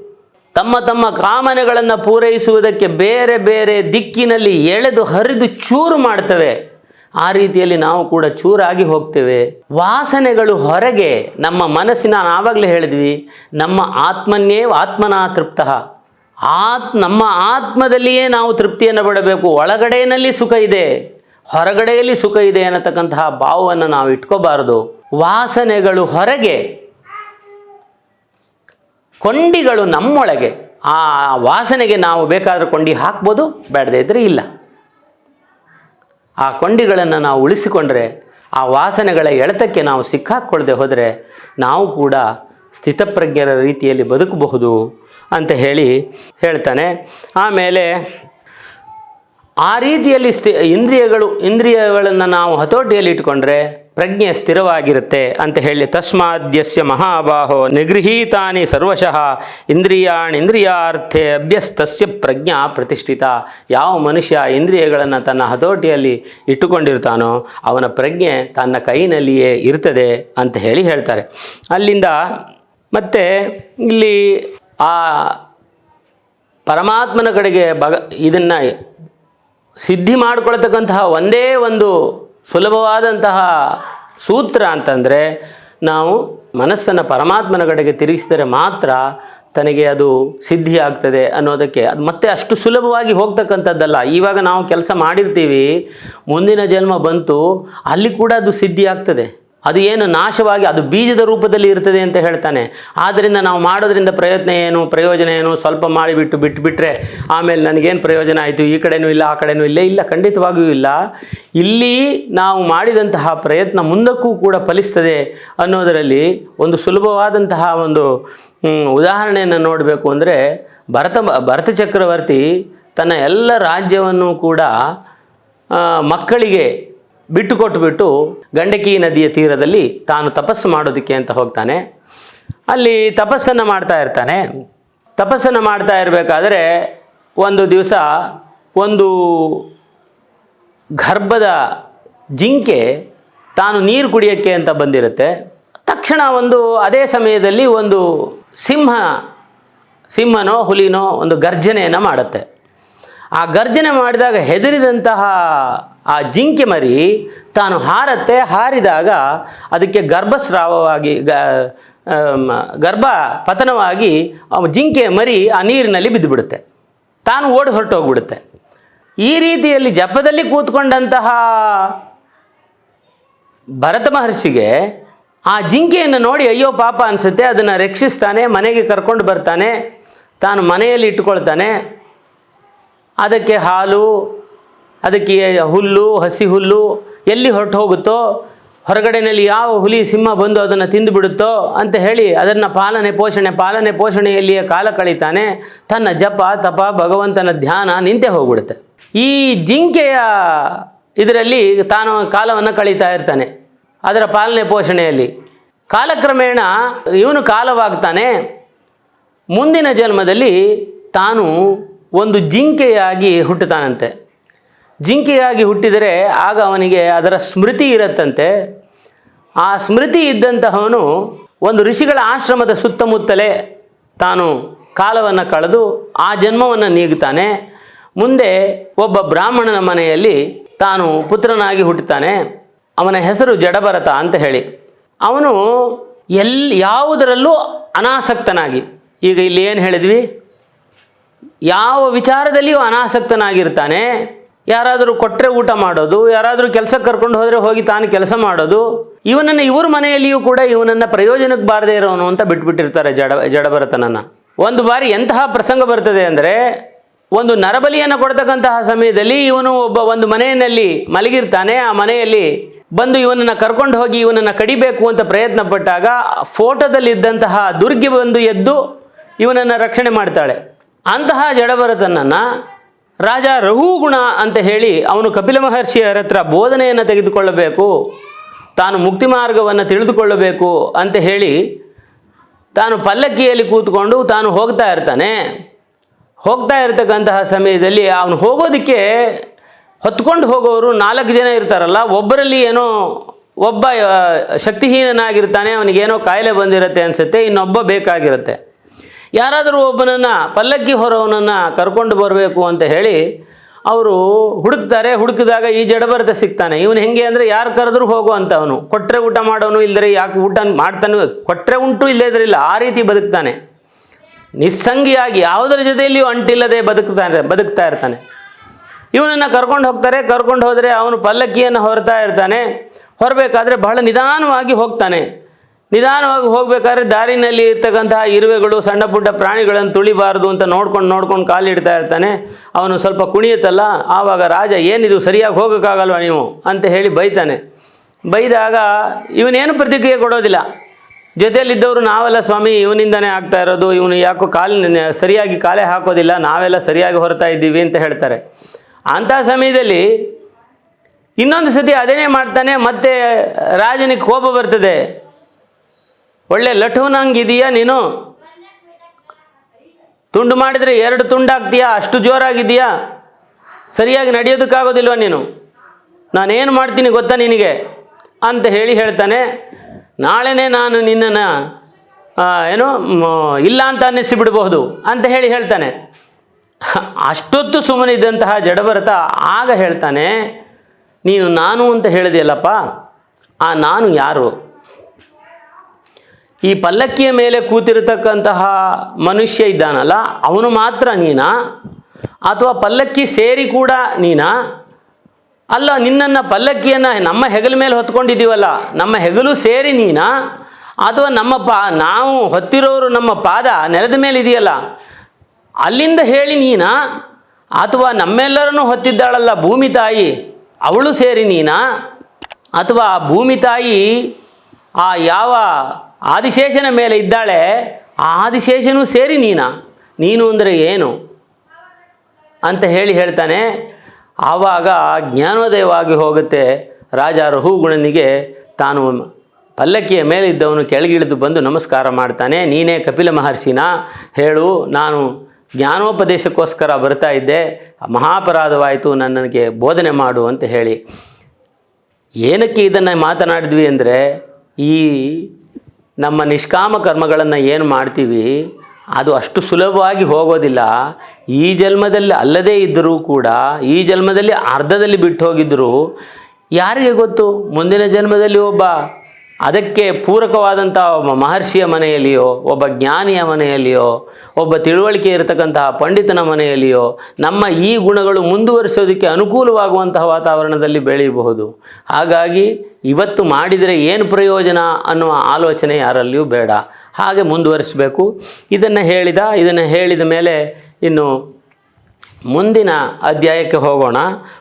ತಮ್ಮ ತಮ್ಮ ಕಾಮನೆಗಳನ್ನು ಪೂರೈಸುವುದಕ್ಕೆ ಬೇರೆ ಬೇರೆ ದಿಕ್ಕಿನಲ್ಲಿ ಎಳೆದು ಹರಿದು ಚೂರು ಮಾಡ್ತವೆ. ಆ ರೀತಿಯಲ್ಲಿ ನಾವು ಕೂಡ ಚೂರಾಗಿ ಹೋಗ್ತೇವೆ. ವಾಸನೆಗಳು ಹೊರಗೆ ನಮ್ಮ ಮನಸ್ಸಿನ ನಾವಾಗಲೇ ಹೇಳಿದ್ವಿ. ನಮ್ಮ ಆತ್ಮನ್ನೇ ಆತ್ಮನಾ ತೃಪ್ತ. ಆತ್ ನಮ್ಮ ಆತ್ಮದಲ್ಲಿಯೇ ನಾವು ತೃಪ್ತಿಯನ್ನು ಪಡಬೇಕು. ಒಳಗಡೆಯಲ್ಲಿ ಸುಖ ಇದೆ, ಹೊರಗಡೆಯಲ್ಲಿ ಸುಖ ಇದೆ ಅನ್ನತಕ್ಕಂತಹ ಭಾವವನ್ನು ನಾವು ಇಟ್ಕೋಬಾರದು. ವಾಸನೆಗಳು ಹೊರಗೆ, ಕೊಂಡಿಗಳು ನಮ್ಮೊಳಗೆ. ಆ ವಾಸನೆಗೆ ನಾವು ಬೇಕಾದರೂ ಕೊಂಡಿ ಹಾಕ್ಬೋದು, ಬೇಡದೇ ಇದ್ದರೆ ಇಲ್ಲ. ಆ ಕೊಂಡಿಗಳನ್ನು ನಾವು ಉಳಿಸಿಕೊಂಡ್ರೆ, ಆ ವಾಸನೆಗಳ ಎಳೆತಕ್ಕೆ ನಾವು ಸಿಕ್ಕಾಕ್ಕೊಳ್ಳದೆ ಹೋದರೆ ನಾವು ಕೂಡ ಸ್ಥಿತಪ್ರಜ್ಞರ ರೀತಿಯಲ್ಲಿ ಬದುಕಬಹುದು. ಅಂತ ಹೇಳಿ ಹೇಳ್ತಾನೆ. ಆಮೇಲೆ ಆ ರೀತಿಯಲ್ಲಿ ಸ್ಥಿ, ಇಂದ್ರಿಯಗಳು, ಇಂದ್ರಿಯಗಳನ್ನು ನಾವು ಹತೋಟಿಯಲ್ಲಿ ಇಟ್ಕೊಂಡ್ರೆ ಪ್ರಜ್ಞೆ ಸ್ಥಿರವಾಗಿರುತ್ತೆ ಅಂತ ಹೇಳಿ ತಸ್ಮಾದ್ಯಸ್ಯ ಮಹಾಬಾಹೋ ನಿಗೃಹೀತಾನಿ ಸರ್ವಶಃ ಇಂದ್ರಿಯಾಣ್ ಇಂದ್ರಿಯಾರ್ಥೆ ಅಭ್ಯಸ್ತಸ್ಯ ಪ್ರಜ್ಞಾ ಪ್ರತಿಷ್ಠಿತ. ಯಾವ ಮನುಷ್ಯ ಇಂದ್ರಿಯಗಳನ್ನು ತನ್ನ ಹತೋಟಿಯಲ್ಲಿ ಇಟ್ಟುಕೊಂಡಿರ್ತಾನೋ ಅವನ ಪ್ರಜ್ಞೆ ತನ್ನ ಕೈನಲ್ಲಿಯೇ ಇರ್ತದೆ ಅಂತ ಹೇಳಿ ಹೇಳ್ತಾರೆ. ಅಲ್ಲಿಂದ ಮತ್ತೆ ಇಲ್ಲಿ ಆ ಪರಮಾತ್ಮನ ಕಡೆಗೆ ಬಗ ಇದನ್ನು ಸಿದ್ಧಿ ಮಾಡಿಕೊಳ್ತಕ್ಕಂತಹ ಒಂದೇ ಒಂದು ಸುಲಭವಾದಂತಹ ಸೂತ್ರ ಅಂತಂದರೆ ನಾವು ಮನಸ್ಸನ್ನು ಪರಮಾತ್ಮನ ಕಡೆಗೆ ತಿರುಗಿಸಿದರೆ ಮಾತ್ರ ತನಗೆ ಅದು ಸಿದ್ಧಿ ಆಗ್ತದೆ ಅನ್ನೋದಕ್ಕೆ ಅದು ಮತ್ತೆ ಅಷ್ಟು ಸುಲಭವಾಗಿ ಹೋಗ್ತಕ್ಕಂಥದ್ದಲ್ಲ. ಇವಾಗ ನಾವು ಕೆಲಸ ಮಾಡಿರ್ತೀವಿ, ಮುಂದಿನ ಜನ್ಮ ಬಂತು, ಅಲ್ಲಿ ಕೂಡ ಅದು ಸಿದ್ಧಿ ಆಗ್ತದೆ. ಅದು ಏನು ನಾಶವಾಗಿ, ಅದು ಬೀಜದ ರೂಪದಲ್ಲಿ ಇರ್ತದೆ ಅಂತ ಹೇಳ್ತಾನೆ. ಆದ್ದರಿಂದ ನಾವು ಮಾಡೋದ್ರಿಂದ ಪ್ರಯತ್ನ ಏನು, ಪ್ರಯೋಜನ ಏನು? ಸ್ವಲ್ಪ ಮಾಡಿಬಿಟ್ಟು ಬಿಟ್ಟು ಬಿಟ್ಟರೆ ಆಮೇಲೆ ನನಗೇನು ಪ್ರಯೋಜನ ಆಯಿತು? ಈ ಕಡೆನೂ ಇಲ್ಲ, ಆ ಕಡೆನೂ ಇಲ್ಲ ಇಲ್ಲ, ಖಂಡಿತವಾಗಿಯೂ ಇಲ್ಲ. ಇಲ್ಲಿ ನಾವು ಮಾಡಿದಂತಹ ಪ್ರಯತ್ನ ಮುಂದಕ್ಕೂ ಕೂಡ ಫಲಿಸ್ತದೆ ಅನ್ನೋದರಲ್ಲಿ ಒಂದು ಸುಲಭವಾದಂತಹ ಒಂದು ಉದಾಹರಣೆಯನ್ನು ನೋಡಬೇಕು ಅಂದರೆ ಭರತ ಭರತ ಚಕ್ರವರ್ತಿ ತನ್ನ ಎಲ್ಲ ರಾಜ್ಯವನ್ನು ಕೂಡ ಮಕ್ಕಳಿಗೆ ಬಿಟ್ಟು ಕೊಟ್ಟುಬಿಟ್ಟು ಗಂಡಕಿ ನದಿಯ ತೀರದಲ್ಲಿ ತಾನು ತಪಸ್ಸು ಮಾಡೋದಕ್ಕೆ ಅಂತ ಹೋಗ್ತಾನೆ. ಅಲ್ಲಿ ತಪಸ್ಸನ್ನು ಮಾಡ್ತಾ ಇರ್ತಾನೆ. ತಪಸ್ಸನ್ನು ಮಾಡ್ತಾ ಇರಬೇಕಾದ್ರೆ ಒಂದು ದಿವಸ ಒಂದು ಗರ್ಭದ ಜಿಂಕೆ ತಾನು ನೀರು ಕುಡಿಯೋಕ್ಕೆ ಅಂತ ಬಂದಿರುತ್ತೆ. ತಕ್ಷಣ ಒಂದು ಅದೇ ಸಮಯದಲ್ಲಿ ಒಂದು ಸಿಂಹ, ಸಿಂಹನೋ ಹುಲಿನೋ ಒಂದು ಗರ್ಜನೆಯನ್ನು ಮಾಡುತ್ತೆ. ಆ ಗರ್ಜನೆ ಮಾಡಿದಾಗ ಹೆದರಿದಂತಹ ಆ ಜಿಂಕೆ ಮರಿ ತಾನು ಹಾರತ್ತೆ, ಹಾರಿದಾಗ ಅದಕ್ಕೆ ಗರ್ಭಸ್ರಾವವಾಗಿ ಗರ್ಭ ಪತನವಾಗಿ ಜಿಂಕೆ ಮರಿ ಆ ನೀರಿನಲ್ಲಿ ಬಿದ್ದುಬಿಡುತ್ತೆ. ತಾನು ಓಡಿ ಹೊರಟೋಗ್ಬಿಡುತ್ತೆ. ಈ ರೀತಿಯಲ್ಲಿ ಜಪದಲ್ಲಿ ಕೂತ್ಕೊಂಡಂತಹ ಭರತ ಮಹರ್ಷಿಗೆ ಆ ಜಿಂಕೆಯನ್ನು ನೋಡಿ ಅಯ್ಯೋ ಪಾಪ ಅನಿಸುತ್ತೆ, ಅದನ್ನು ರಕ್ಷಿಸ್ತಾನೆ, ಮನೆಗೆ ಕರ್ಕೊಂಡು ಬರ್ತಾನೆ, ತಾನು ಮನೆಯಲ್ಲಿ ಇಟ್ಕೊಳ್ತಾನೆ, ಅದಕ್ಕೆ ಹಾಲು ಅದಕ್ಕೆ ಹುಲ್ಲು, ಹಸಿ ಹುಲ್ಲು ಎಲ್ಲಿ ಹೊರಟು ಹೋಗುತ್ತೋ ಹೊರಗಡೆಯಲ್ಲಿ ಯಾವ ಹುಲಿ, ಸಿಂಹ ಬಂದು ಅದನ್ನು ತಿಂದು ಬಿಡುತ್ತೋ ಅಂತ ಹೇಳಿ ಅದನ್ನು ಪಾಲನೆ, ಪೋಷಣೆ, ಪಾಲನೆ, ಪೋಷಣೆಯಲ್ಲಿಯೇ ಕಾಲ ಕಳೀತಾನೆ. ತನ್ನ ಜಪ, ತಪ, ಭಗವಂತನ ಧ್ಯಾನ ನಿಂತೇ ಹೋಗ್ಬಿಡುತ್ತೆ. ಈ ಜಿಂಕೆಯ ಇದರಲ್ಲಿ ತಾನು ಕಾಲವನ್ನು ಕಳೀತಾ ಇರ್ತಾನೆ, ಅದರ ಪಾಲನೆ, ಪೋಷಣೆಯಲ್ಲಿ. ಕಾಲಕ್ರಮೇಣ ಇವನು ಕಾಲವಾಗ್ತಾನೆ. ಮುಂದಿನ ಜನ್ಮದಲ್ಲಿ ತಾನು ಒಂದು ಜಿಂಕೆಯಾಗಿ ಹುಟ್ಟುತ್ತಾನಂತೆ. ಜಿಂಕೆಯಾಗಿ ಹುಟ್ಟಿದರೆ ಆಗ ಅವನಿಗೆ ಅದರ ಸ್ಮೃತಿ ಇರತ್ತಂತೆ. ಆ ಸ್ಮೃತಿ ಇದ್ದಂತಹವನು ಒಂದು ಋಷಿಗಳ ಆಶ್ರಮದ ಸುತ್ತಮುತ್ತಲೇ ತಾನು ಕಾಲವನ್ನು ಕಳೆದು ಆ ಜನ್ಮವನ್ನು ನೀಗುತ್ತಾನೆ. ಮುಂದೆ ಒಬ್ಬ ಬ್ರಾಹ್ಮಣನ ಮನೆಯಲ್ಲಿ ತಾನು ಪುತ್ರನಾಗಿ ಹುಟ್ಟುತ್ತಾನೆ. ಅವನ ಹೆಸರು ಜಡಭರತ ಅಂತ ಹೇಳಿ. ಅವನು ಎಲ್ಲಿ ಯಾವುದರಲ್ಲೂ ಅನಾಸಕ್ತನಾಗಿ, ಈಗ ಇಲ್ಲಿ ಏನು ಹೇಳಿದ್ವಿ? ಯಾವ ವಿಚಾರದಲ್ಲಿಯೂ ಅನಾಸಕ್ತನಾಗಿರ್ತಾನೆ. ಯಾರಾದರೂ ಕೊಟ್ಟರೆ ಊಟ ಮಾಡೋದು, ಯಾರಾದರೂ ಕೆಲಸಕ್ಕೆ ಕರ್ಕೊಂಡು ಹೋದರೆ ಹೋಗಿ ತಾನು ಕೆಲಸ ಮಾಡೋದು, ಇವನನ್ನು ಇವ್ರ ಮನೆಯಲ್ಲಿಯೂ ಕೂಡ ಇವನನ್ನು ಪ್ರಯೋಜನಕ್ಕೆ ಬಾರದೇ ಇರೋನು ಅಂತ ಬಿಟ್ಬಿಟ್ಟಿರ್ತಾರೆ ಜಡ, ಜಡಭರತನನ್ನು. ಒಂದು ಬಾರಿ ಎಂತಹ ಪ್ರಸಂಗ ಬರ್ತದೆ ಅಂದರೆ, ಒಂದು ನರಬಲಿಯನ್ನು ಕೊಡ್ತಕ್ಕಂತಹ ಸಮಯದಲ್ಲಿ ಇವನು ಒಬ್ಬ ಒಂದು ಮನೆಯಲ್ಲಿ ಮಲಗಿರ್ತಾನೆ, ಆ ಮನೆಯಲ್ಲಿ ಬಂದು ಇವನನ್ನು ಕರ್ಕೊಂಡು ಹೋಗಿ ಇವನನ್ನು ಕಡಿಬೇಕು ಅಂತ ಪ್ರಯತ್ನ ಪಟ್ಟಾಗ ಫೋಟೋದಲ್ಲಿದ್ದಂತಹ ದುರ್ಗಿ ಬಂದು ಎದ್ದು ಇವನನ್ನು ರಕ್ಷಣೆ ಮಾಡ್ತಾಳೆ. ಅಂತಹ ಜಡಭರತನನ್ನು ರಾಜ ರಘುಗುಣ ಅಂತ ಹೇಳಿ ಅವನು ಕಪಿಲ ಮಹರ್ಷಿಯರ ಹತ್ರ ಬೋಧನೆಯನ್ನು ತೆಗೆದುಕೊಳ್ಳಬೇಕು, ತಾನು ಮುಕ್ತಿ ಮಾರ್ಗವನ್ನು ತಿಳಿದುಕೊಳ್ಳಬೇಕು ಅಂತ ಹೇಳಿ ತಾನು ಪಲ್ಲಕ್ಕಿಯಲ್ಲಿ ಕೂತ್ಕೊಂಡು ತಾನು ಹೋಗ್ತಾ ಇರ್ತಾನೆ. ಹೋಗ್ತಾ ಇರ್ತಕ್ಕಂತಹ ಸಮಯದಲ್ಲಿ ಅವನು ಹೋಗೋದಕ್ಕೆ ಹೊತ್ಕೊಂಡು ಹೋಗೋರು ನಾಲ್ಕು ಜನ ಇರ್ತಾರಲ್ಲ, ಒಬ್ಬರಲ್ಲಿ ಏನೋ ಒಬ್ಬ ಶಕ್ತಿಹೀನನಾಗಿರ್ತಾನೆ, ಅವನಿಗೇನೋ ಕಾಯಿಲೆ ಬಂದಿರುತ್ತೆ ಅನಿಸುತ್ತೆ, ಇನ್ನೊಬ್ಬ ಬೇಕಾಗಿರುತ್ತೆ. ಯಾರಾದರೂ ಒಬ್ಬನನ್ನು ಪಲ್ಲಕ್ಕಿ ಹೊರವನನ್ನು ಕರ್ಕೊಂಡು ಬರಬೇಕು ಅಂತ ಹೇಳಿ ಅವರು ಹುಡುಕ್ತಾರೆ, ಹುಡುಕಿದಾಗ ಈ ಜಡಭರತ ಸಿಗ್ತಾನೆ. ಇವನು ಹೆಂಗೆ ಅಂದರೆ ಯಾರು ಕರೆದ್ರೂ ಹೋಗೋ ಅಂತ ಅವನು. ಕೊಟ್ಟರೆ ಊಟ ಮಾಡೋನು ಇಲ್ಲದ್ರೆ ಯಾಕೆ ಊಟ ಮಾಡ್ತಾನೆ ಕೊಟ್ಟರೆ ಉಂಟು ಇಲ್ಲ. ಆ ರೀತಿ ಬದುಕ್ತಾನೆ. ನಿಸ್ಸಂಗಿಯಾಗಿ ಯಾವುದರ ಜೊತೆಯಲ್ಲಿಯೂ ಅಂಟಿಲ್ಲದೆ ಬದುಕ್ತಾನೆ, ಬದುಕ್ತಾ ಇರ್ತಾನೆ. ಇವನನ್ನು ಕರ್ಕೊಂಡು ಹೋಗ್ತಾರೆ, ಕರ್ಕೊಂಡು ಹೋದರೆ ಅವನು ಪಲ್ಲಕ್ಕಿಯನ್ನು ಹೊರತಾ ಇರ್ತಾನೆ. ಹೊರಬೇಕಾದ್ರೆ ಬಹಳ ನಿಧಾನವಾಗಿ ಹೋಗ್ತಾನೆ. ನಿಧಾನವಾಗಿ ಹೋಗ್ಬೇಕಾದ್ರೆ ದಾರಿನಲ್ಲಿ ಇರ್ತಕ್ಕಂತಹ ಇರುವೆಗಳು, ಸಣ್ಣ ಪುಟ್ಟ ಪ್ರಾಣಿಗಳನ್ನು ತುಳಿಬಾರದು ಅಂತ ನೋಡ್ಕೊಂಡು ನೋಡ್ಕೊಂಡು ಕಾಲಿಡ್ತಾ ಇರ್ತಾನೆ. ಅವನು ಸ್ವಲ್ಪ ಕುಣಿಯುತ್ತಲ್ಲ, ಆವಾಗ ರಾಜ, ಏನಿದು, ಸರಿಯಾಗಿ ಹೋಗೋಕ್ಕಾಗಲ್ವ ನೀವು? ಅಂತ ಹೇಳಿ ಬೈತಾನೆ. ಬೈದಾಗ ಇವನೇನು ಪ್ರತಿಕ್ರಿಯೆ ಕೊಡೋದಿಲ್ಲ. ಜೊತೆಯಲ್ಲಿದ್ದವರು, ನಾವೆಲ್ಲ ಸ್ವಾಮಿ, ಇವನಿಂದನೇ ಆಗ್ತಾ ಇರೋದು, ಇವನು ಯಾಕೋ ಕಾಲಿನ ಸರಿಯಾಗಿ ಕಾಲೇ ಹಾಕೋದಿಲ್ಲ, ನಾವೆಲ್ಲ ಸರಿಯಾಗಿ ಹೊರತಾ ಇದ್ದೀವಿ ಅಂತ ಹೇಳ್ತಾರೆ. ಅಂಥ ಸಮಯದಲ್ಲಿ ಇನ್ನೊಂದು ಸತಿ ಅದೇನೇ ಮಾಡ್ತಾನೆ, ಮತ್ತೆ ರಾಜನಿಗೆ ಕೋಪ ಬರ್ತದೆ. ಒಳ್ಳೆ ಲಠುನಂಗಿದೆಯಾ ನೀನು? ತುಂಡು ಮಾಡಿದರೆ ಎರಡು ತುಂಡಾಗ್ತೀಯಾ? ಅಷ್ಟು ಜೋರಾಗಿದೆಯಾ ಸರಿಯಾಗಿ ನಡೆಯೋದಕ್ಕಾಗೋದಿಲ್ವ ನೀನು? ನಾನೇನು ಮಾಡ್ತೀನಿ ಗೊತ್ತಾ ನಿನಗೆ? ಅಂತ ಹೇಳಿ ಹೇಳ್ತಾನೆ. ನಾಳೆನೇ ನಾನು ನಿನ್ನನ್ನು ಏನು ಇಲ್ಲ ಅಂತ ಅನ್ನಿಸಿಬಿಡಬಹುದು ಅಂತ ಹೇಳಿ ಹೇಳ್ತಾನೆ. ಅಷ್ಟೊತ್ತು ಸುಮ್ಮನಿದ್ದಂತಹ ಜಡಭರತ ಆಗ ಹೇಳ್ತಾನೆ, ನೀನು ನಾನು ಅಂತ ಹೇಳಿದೆಯಲ್ಲಪ್ಪ, ಆ ನಾನು ಯಾರು? ಈ ಪಲ್ಲಕ್ಕಿಯ ಮೇಲೆ ಕೂತಿರತಕ್ಕಂತಹ ಮನುಷ್ಯ ಇದ್ದಾನಲ್ಲ, ಅವನು ಮಾತ್ರ ನೀನಾ? ಅಥವಾ ಪಲ್ಲಕ್ಕಿ ಸೇರಿ ಕೂಡ ನೀನಾ? ಅಲ್ಲ, ನಿನ್ನನ್ನು ಪಲ್ಲಕ್ಕಿಯನ್ನು ನಮ್ಮ ಹೆಗಲ ಮೇಲೆ ಹೊತ್ಕೊಂಡಿದ್ದೀವಲ್ಲ, ನಮ್ಮ ಹೆಗಲು ಸೇರಿ ನೀನಾ? ಅಥವಾ ನಮ್ಮ ಪಾ, ನಾವು ಹೊತ್ತಿರೋರು ನಮ್ಮ ಪಾದ ನೆಲದ ಮೇಲೆ ಇದೆಯಲ್ಲ, ಅಲ್ಲಿಂದ ಹೇಳಿ ನೀನಾ? ಅಥವಾ ನಮ್ಮೆಲ್ಲರನ್ನು ಹೊತ್ತಿದ್ದಾಳಲ್ಲ ಭೂಮಿ ತಾಯಿ, ಅವಳು ಸೇರಿ ನೀನಾ? ಅಥವಾ ಭೂಮಿ ತಾಯಿ ಆ ಯಾವ ಆದಿಶೇಷನ ಮೇಲೆ ಇದ್ದಾಳೆ, ಆ ಆದಿಶೇಷನೂ ಸೇರಿ ನೀನಾ? ನೀನು ಅಂದರೆ ಏನು? ಅಂತ ಹೇಳಿ ಹೇಳ್ತಾನೆ. ಆವಾಗ ಜ್ಞಾನೋದಯವಾಗಿ ಹೋಗುತ್ತೆ ರಾಜ ರಹುಗುಣನಿಗೆ ತಾನು ಪಲ್ಲಕ್ಕಿಯ ಮೇಲೆ ಇದ್ದವನು ಕೆಳಗಿಳಿದು ಬಂದು ನಮಸ್ಕಾರ ಮಾಡ್ತಾನೆ. ನೀನೇ ಕಪಿಲ ಮಹರ್ಷಿನ? ಹೇಳು, ನಾನು ಜ್ಞಾನೋಪದೇಶಕ್ಕೋಸ್ಕರ ಬರ್ತಾ ಇದ್ದೆ. ಮಹಾಪರಾಧವಾಯಿತು ನನಗೆ ಬೋಧನೆ ಮಾಡು ಅಂತ ಹೇಳಿ. ಏನಕ್ಕೆ ಇದನ್ನು ಮಾತನಾಡಿದ್ವಿ ಅಂದರೆ, ಈ ನಮ್ಮ ನಿಷ್ಕಾಮ ಕರ್ಮಗಳನ್ನು ಏನು ಮಾಡ್ತೀವಿ, ಅದು ಅಷ್ಟು ಸುಲಭವಾಗಿ ಹೋಗೋದಿಲ್ಲ. ಈ ಜನ್ಮದಲ್ಲಿ ಅಲ್ಲದೇ ಇದ್ದರೂ ಕೂಡ, ಈ ಜನ್ಮದಲ್ಲಿ ಅರ್ಧದಲ್ಲಿ ಬಿಟ್ಟು ಹೋಗಿದ್ದರೂ ಯಾರಿಗೆ ಗೊತ್ತು? ಮುಂದಿನ ಜನ್ಮದಲ್ಲಿ ಒಬ್ಬ ಅದಕ್ಕೆ ಪೂರಕವಾದಂಥ ಒಬ್ಬ ಮಹರ್ಷಿಯ ಮನೆಯಲ್ಲಿಯೋ, ಒಬ್ಬ ಜ್ಞಾನಿಯ ಮನೆಯಲ್ಲಿಯೋ, ಒಬ್ಬ ತಿಳುವಳಿಕೆ ಇರತಕ್ಕಂತಹ ಪಂಡಿತನ ಮನೆಯಲ್ಲಿಯೋ ನಮ್ಮ ಈ ಗುಣಗಳು ಮುಂದುವರಿಸೋದಕ್ಕೆ ಅನುಕೂಲವಾಗುವಂತಹ ವಾತಾವರಣದಲ್ಲಿ ಬೆಳೆಯಬಹುದು. ಹಾಗಾಗಿ ಇವತ್ತು ಮಾಡಿದರೆ ಏನು ಪ್ರಯೋಜನ ಅನ್ನುವ ಆಲೋಚನೆ ಯಾರಲ್ಲಿಯೂ ಬೇಡ. ಹಾಗೆ ಮುಂದುವರಿಸಬೇಕು. ಇದನ್ನು ಹೇಳಿದ ಇದನ್ನು ಹೇಳಿದ ಮೇಲೆ ಇನ್ನು ಮುಂದಿನ ಅಧ್ಯಾಯಕ್ಕೆ ಹೋಗೋಣ.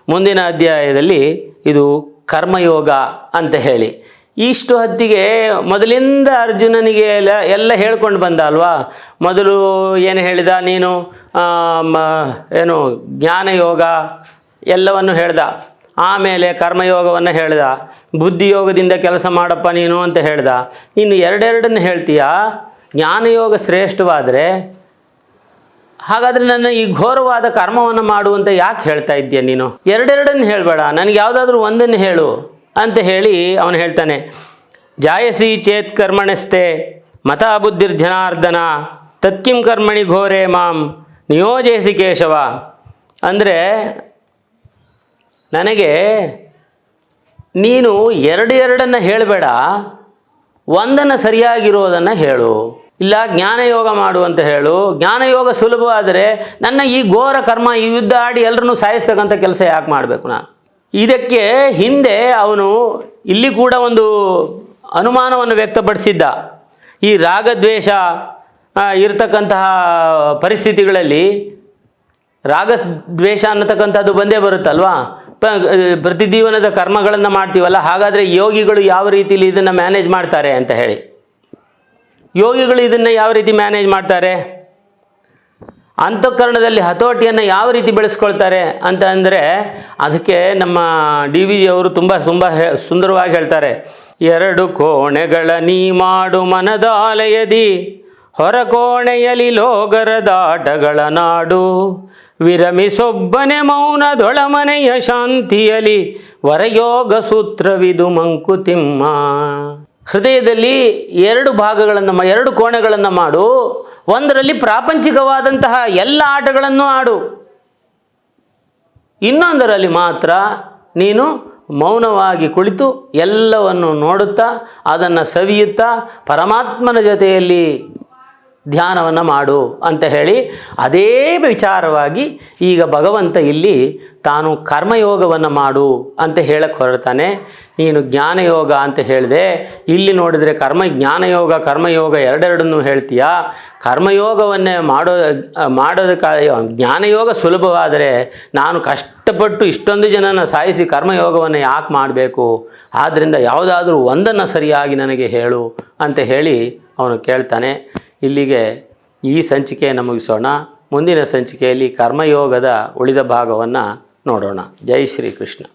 ಮುಂದಿನ ಅಧ್ಯಾಯದಲ್ಲಿ ಇದು ಕರ್ಮಯೋಗ ಅಂತ ಹೇಳಿ. ಇಷ್ಟು ಹೊತ್ತಿಗೆ ಮೊದಲಿಂದ ಅರ್ಜುನನಿಗೆ ಎಲ್ಲ ಎಲ್ಲ ಹೇಳ್ಕೊಂಡು ಬಂದ ಅಲ್ವಾ? ಮೊದಲು ಏನು ಹೇಳಿದ ನೀನು? ಏನು, ಜ್ಞಾನಯೋಗ ಎಲ್ಲವನ್ನು ಹೇಳ್ದ. ಆಮೇಲೆ ಕರ್ಮಯೋಗವನ್ನು ಹೇಳ್ದ. ಬುದ್ಧಿಯೋಗದಿಂದ ಕೆಲಸ ಮಾಡಪ್ಪ ನೀನು ಅಂತ ಹೇಳ್ದ. ಇನ್ನು ಎರಡೆರಡನ್ನು ಹೇಳ್ತೀಯಾ? ಜ್ಞಾನಯೋಗ ಶ್ರೇಷ್ಠವಾದರೆ ಹಾಗಾದರೆ ನನ್ನ ಈ ಘೋರವಾದ ಕರ್ಮವನ್ನು ಮಾಡುವಂತ ಯಾಕೆ ಹೇಳ್ತಾ ಇದ್ದೀಯ ನೀನು? ಎರಡೆರಡನ್ನು ಹೇಳಬೇಡ. ನನಗೆ ಯಾವುದಾದ್ರೂ ಒಂದನ್ನು ಹೇಳು. ಅಂತ ಹೇಳಿ ಅವನು ಹೇಳ್ತಾನೆ, ಜಾಯಸಿ ಚೇತ್ ಕರ್ಮಣಸ್ತೆ ಮತ ಬುದ್ಧಿರ್ಜನಾರ್ದನ ತತ್ಕಿಂ ಕರ್ಮಣಿ ಘೋರೆ ಮಾಂ, ನಿಯೋಜಯಿಸಿ ಕೇಶವ. ಅಂದರೆ, ನನಗೆ ನೀನು ಎರಡು ಎರಡನ್ನು ಹೇಳಬೇಡ, ಒಂದನ್ನು ಸರಿಯಾಗಿರೋದನ್ನು ಹೇಳು, ಇಲ್ಲ ಜ್ಞಾನಯೋಗ ಮಾಡು ಅಂತ ಹೇಳು. ಜ್ಞಾನಯೋಗ ಸುಲಭವಾದರೆ ನನ್ನ ಈ ಘೋರ ಕರ್ಮ, ಈ ಯುದ್ಧ ಆಡಿ ಎಲ್ಲರನ್ನೂ ಸಾಯಿಸ್ತಕ್ಕಂಥ ಕೆಲಸ ಯಾಕೆ ಮಾಡಬೇಕು ನಾನು? ಇದಕ್ಕೆ ಹಿಂದೆ ಅವನು ಇಲ್ಲಿ ಕೂಡ ಒಂದು ಅನುಮಾನವನ್ನು ವ್ಯಕ್ತಪಡಿಸಿದ್ದ. ಈ ರಾಗದ್ವೇಷ ಇರತಕ್ಕಂತಹ ಪರಿಸ್ಥಿತಿಗಳಲ್ಲಿ ರಾಗ ದ್ವೇಷ ಅನ್ನತಕ್ಕಂಥದ್ದು ಬಂದೇ ಬರುತ್ತಲ್ವಾ? ಪ, ಪ್ರತಿಜೀವನದ ಕರ್ಮಗಳನ್ನು ಮಾಡ್ತೀವಲ್ಲ, ಹಾಗಾದರೆ ಯೋಗಿಗಳು ಯಾವ ರೀತಿಯಲ್ಲಿ ಇದನ್ನು ಮ್ಯಾನೇಜ್ ಮಾಡ್ತಾರೆ ಅಂತ ಹೇಳಿ. ಯೋಗಿಗಳು ಇದನ್ನು ಯಾವ ರೀತಿ ಮ್ಯಾನೇಜ್ ಮಾಡ್ತಾರೆ? ಅಂತಃಕರಣದಲ್ಲಿ ಹತೋಟಿಯನ್ನು ಯಾವ ರೀತಿ ಬೆಳೆಸ್ಕೊಳ್ತಾರೆ ಅಂತ ಅಂದರೆ ಅದಕ್ಕೆ ನಮ್ಮ ಡಿ ವಿ ಅವರು ತುಂಬ ತುಂಬ ಸುಂದರವಾಗಿ ಹೇಳ್ತಾರೆ, ಎರಡು ಕೋಣೆಗಳ ನೀ ಮಾಡು ಮನದಾಲಯದಿ, ಹೊರ ಕೋಣೆಯಲಿ ಲೋಗರದಾಟಗಳ ನಾಡು, ವಿರಮಿಸೊಬ್ಬನೆ ಮೌನದೊಳಮನೆಯ ಶಾಂತಿಯಲಿ ವರಯೋಗ ಸೂತ್ರವಿದು ಮಂಕುತಿಮ್ಮ. ಹೃದಯದಲ್ಲಿ ಎರಡು ಭಾಗಗಳನ್ನು ಎರಡು ಕೋಣೆಗಳನ್ನು ಮಾಡು. ಒಂದರಲ್ಲಿ ಪ್ರಾಪಂಚಿಕವಾದಂತಹ ಎಲ್ಲ ಆಟಗಳನ್ನು ಆಡು. ಇನ್ನೊಂದರಲ್ಲಿ ಮಾತ್ರ ನೀನು ಮೌನವಾಗಿ ಕುಳಿತು ಎಲ್ಲವನ್ನು ನೋಡುತ್ತಾ, ಅದನ್ನು ಸವಿಯುತ್ತಾ, ಪರಮಾತ್ಮನ ಜೊತೆಯಲ್ಲಿ ಧ್ಯಾನವನ್ನು ಮಾಡು ಅಂತ ಹೇಳಿ ಅದೇ ವಿಚಾರವಾಗಿ ಈಗ ಭಗವಂತ ಇಲ್ಲಿ ತಾನು ಕರ್ಮಯೋಗವನ್ನು ಮಾಡು ಅಂತ ಹೇಳಕ್ಕೆ ಹೊರಡ್ತಾನೆ. ನೀನು ಜ್ಞಾನಯೋಗ ಅಂತ ಹೇಳಿದೆ. ಇಲ್ಲಿ ನೋಡಿದರೆ ಕರ್ಮ ಜ್ಞಾನಯೋಗ, ಕರ್ಮಯೋಗ ಎರಡೆರಡನ್ನೂ ಹೇಳ್ತೀಯಾ? ಕರ್ಮಯೋಗವನ್ನೇ ಮಾಡೋ, ಮಾಡೋದಕ್ಕೆ, ಜ್ಞಾನಯೋಗ ಸುಲಭವಾದರೆ ನಾನು ಕಷ್ಟಪಟ್ಟು ಇಷ್ಟೊಂದು ಜನನ ಸಾಯಿಸಿ ಕರ್ಮಯೋಗವನ್ನು ಯಾಕೆ ಮಾಡಬೇಕು? ಆದ್ದರಿಂದ ಯಾವುದಾದ್ರೂ ಒಂದನ್ನು ಸರಿಯಾಗಿ ನನಗೆ ಹೇಳು ಅಂತ ಹೇಳಿ ಅವನು ಕೇಳ್ತಾನೆ. ಇಲ್ಲಿಗೆ ಈ ಸಂಚಿಕೆಯನ್ನು ಮುಗಿಸೋಣ. ಮುಂದಿನ ಸಂಚಿಕೆಯಲ್ಲಿ ಕರ್ಮಯೋಗದ ಉಳಿದ ಭಾಗವನ್ನು ನೋಡೋಣ. ಜೈ ಶ್ರೀ ಕೃಷ್ಣ